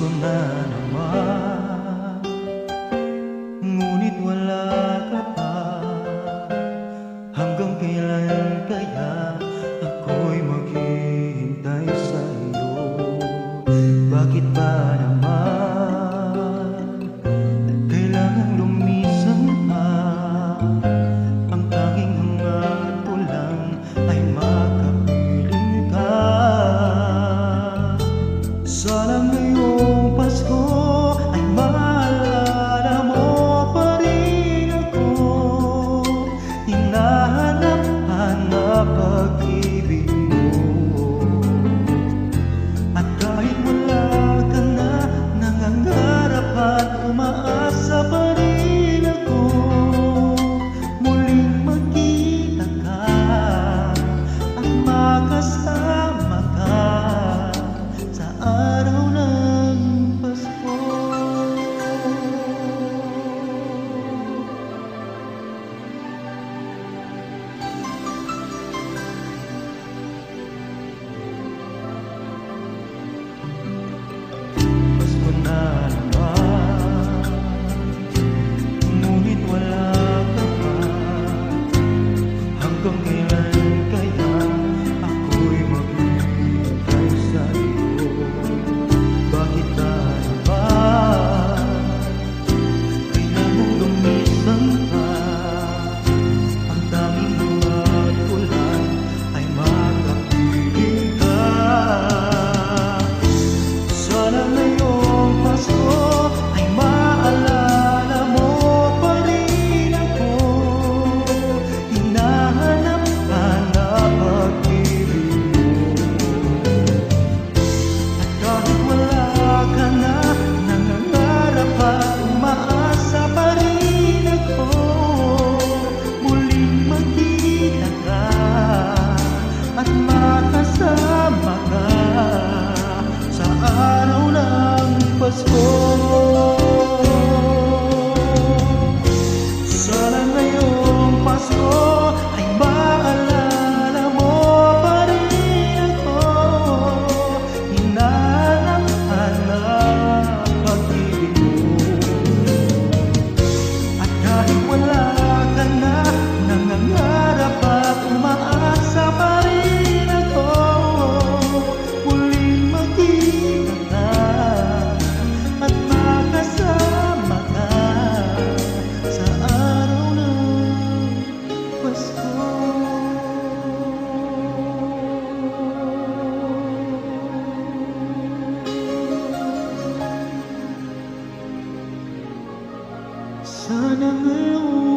ko na naman. Ngunit wala ka pa. Hanggang kailan kaya ako'y maghihintay sa'yo? Bakit ba naman was. Sanam O